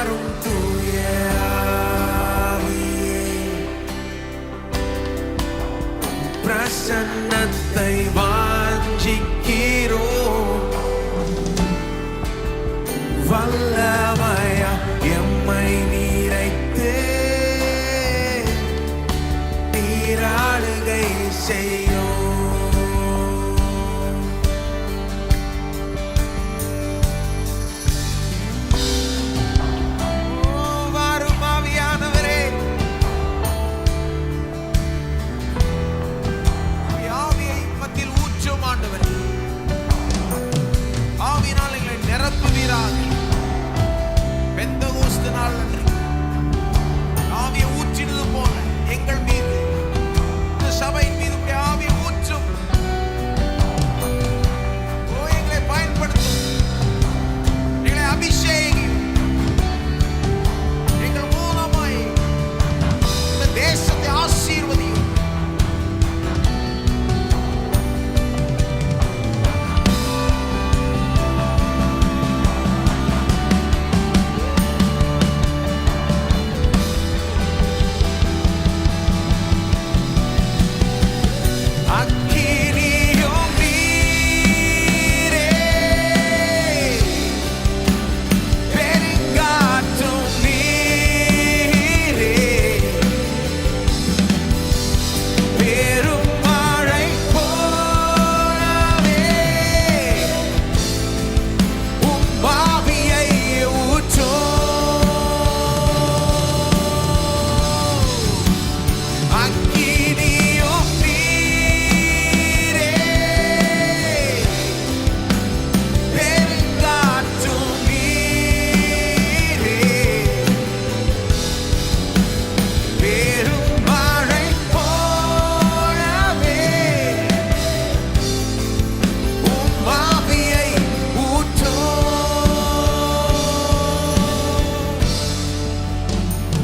வாரும் தூய பிரசன்னத்தை வாஞ்சிக்கிறோம் வல்ல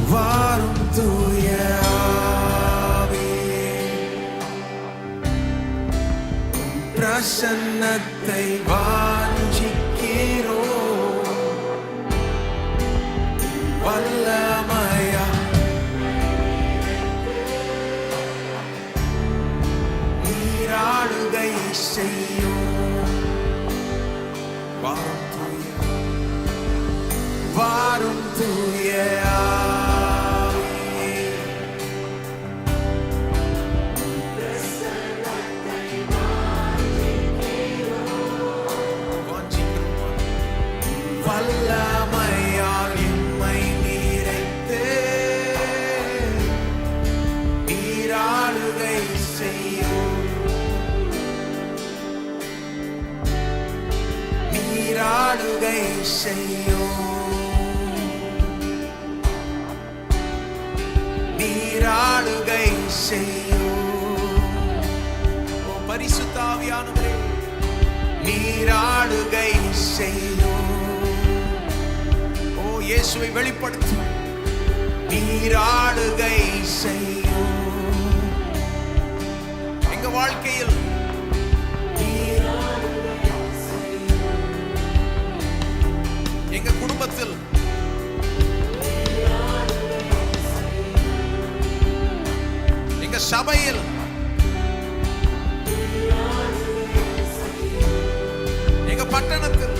வாரும் தூய பிரசன்னத்தை வாஞ்சிக்கிறோ வல்லமயா நீராடுகை செய்யும் வாரும் செய்யோ நீராளுகை செய்யோ ஓ பரிசுத்தாவியானவரே நீராளுகை செய்யோ ஓ இயேசுவை வெளிப்படுத்தும் நீராளுகை செய்யோ எங்க வாழ்க்கையில் நாமத்தில் எங்க சபையில் எங்க பட்டணத்தில்